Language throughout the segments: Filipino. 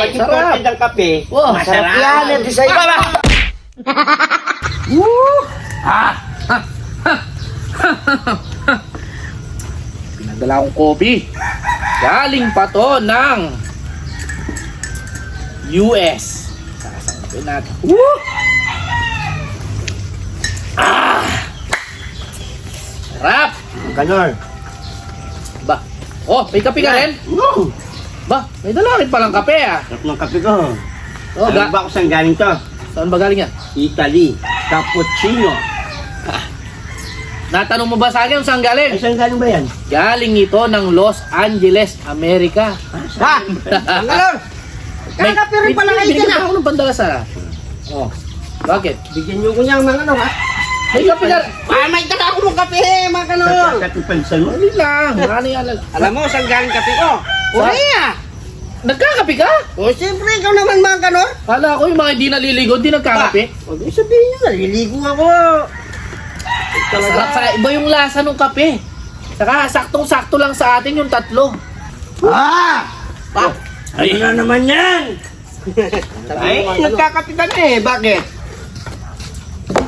Pag imported ang kape, Wow, masarap. sarap yan. Ito sa'yo. Aba, ba? Pinadala akong kopi. Galing pa to ng US. Sasangapin natin. Woo! Ah! Sarap! Kanor. Ba? Oh, may kape ka rin? Woo! Ba, may dala rin palang kape ah. Sarap ng kape ko. Oh, Alam ga- ba kung saan galing to? saan ba galing yan? Italy. Cappuccino. Natanong mo ba sa akin kung saan Ay, galing? saan galing ba yan? Galing ito ng Los Angeles, Amerika. Ha? Kanor! Kakape rin pala kayo dyan ah. ako ng pandala sa... Oh. Bakit? Bigyan niyo ko niyang mga ano ha? May kape ka Ah, may dala ako ng kape, mga kanor! Kape pansan mo? Dali lang. Ano yan? Alam mo, saan galing kape ko? Korea! Nagkakape ka? O, siyempre, ikaw naman mga kanor. Kala ko yung mga hindi naliligo, hindi nagkakape. Huwag mo sabihin nyo, naliligo ako. Sarap sa iba yung lasa ng kape. Saka saktong-sakto lang sa atin yung tatlo. Ah! Pa! Ay. Ano na naman yan? Ay, nagkakape ka na eh. Bakit?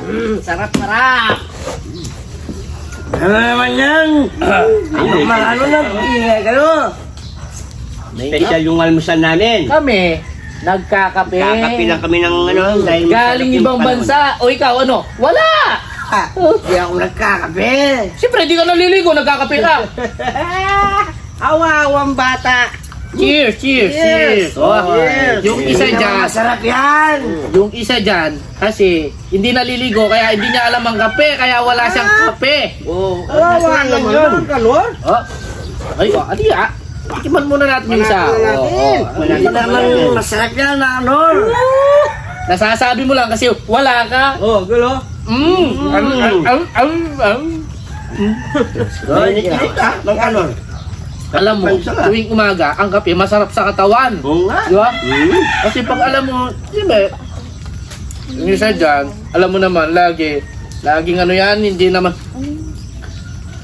Mm, sarap, sarap. Ano na naman yan? Ano ano na? Ingay ka no? Special yung almusal namin. Kami, nagkakape. Kakape lang kami ng ano. Dahil Galing masarap yung ibang panahon. bansa. O ikaw, ano? Wala! Ah, Hindi ako nagkakape. Siyempre, di ka naliligo, nagkakape ka. Awawang bata. Cheers, cheers, cheers. Oh, Cheers. Yung isa Hindi dyan, Masarap yan. yung isa dyan, kasi hindi naliligo, kaya hindi niya alam ang kape, kaya wala siyang kape. Oh, Kawawa naman yun. Kalor. Oh. Ay, oh, adi ah. Tikiman muna natin yung isa. Oh, oh. Hindi naman masarap yan, ano? Nasasabi mo lang kasi wala ka. Oh, gulo. Mm. Ang, ang, ang, ang, ang. Ay, kita. Ng kalor. Alam mo, tuwing umaga, ang kape masarap sa katawan. Oo nga. Di ba? Hmm. Kasi pag alam mo, di ba, yung isa dyan, alam mo naman, lagi, laging ano yan, hindi naman,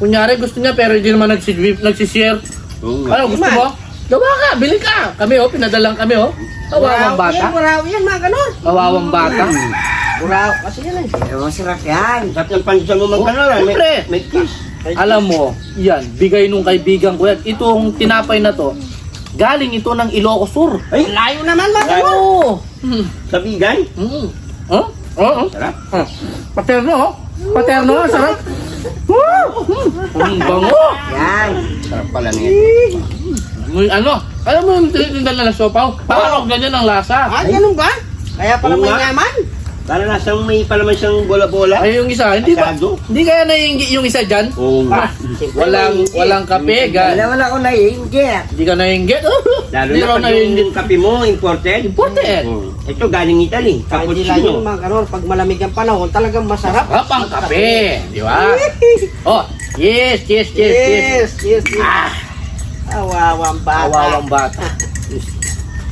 kunyari gusto niya pero hindi naman nagsi- nagsishare. Oo. Ano, gusto mo? Gawa ka, bili ka. Kami oh, pinadalang kami oh. Kawawang bata. Buraw yan, mga ganun. Kawawang bata. Buraw. Kasi yan eh. Masarap yan. Sarap ng pansan mo, mga ganun. May, Siyempre. may kiss. Alam mo, yan, bigay nung kaibigan ko yan. Itong tinapay na to, galing ito ng Ilocos Sur. Ay, layo naman, mga ganun. Oo. Hmm. Sa bigan. Mm. Huh? Oo. Sarap. Huh? Paterno, oh. Paterno, ang sarap. Woo! Ang bango. Yan. Sarap pala. May ano, alam mo yung tinitinda na sopaw? Parang ganyan ang lasa. Ah, ganun ba? Kaya pala may yaman. Para nasa may palaman siyang bola-bola. Ay, yung isa, hindi ba? Asado. Hindi kaya naiinggi yung isa dyan? Oo nga. Walang, walang kape, ga, wala ko naiinggit. hindi ka naiinggit. Lalo Hindi na raw pag naiinggit. yung kape mo, imported. Imported. Oo. Ito galing Italy. Hindi lang Cappuccino. yung mga ganun, pag malamig ang panahon, talagang masarap. Sarap ang kape, di ba? Oh, yes, yes, yes, yes. Yes, yes, yes. Ah, Awawang bata. kawawang bata.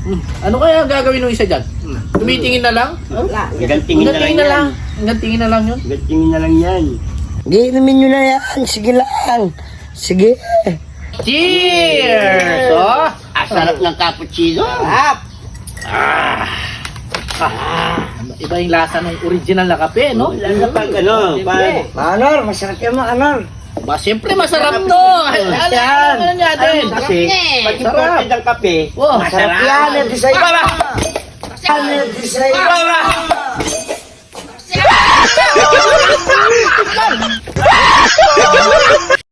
Hmm. Ano kaya gagawin ng isa dyan? Hmm. Tumitingin na lang? Wala. Hanggang tingin na lang na lang. yan. Hanggang tingin na lang yun. Hanggang tingin na lang yan. Hindi, inumin nyo na yan. Sige lang. Sige. Cheers! Oh, Ah, sarap ng cappuccino. Sarap. Ah. Iba yung lasa ng original na kape, no? Lalo na pag ano, pag... Manor, masarap yan mga anor. Ba, siyempre masarap to. Alam mo na natin. Alam kasi, eh. pag imported ang kape, masarap. Yan, ito sa iyo. Ba? Yan, ito sa iyo. Ba? Ba? Ba?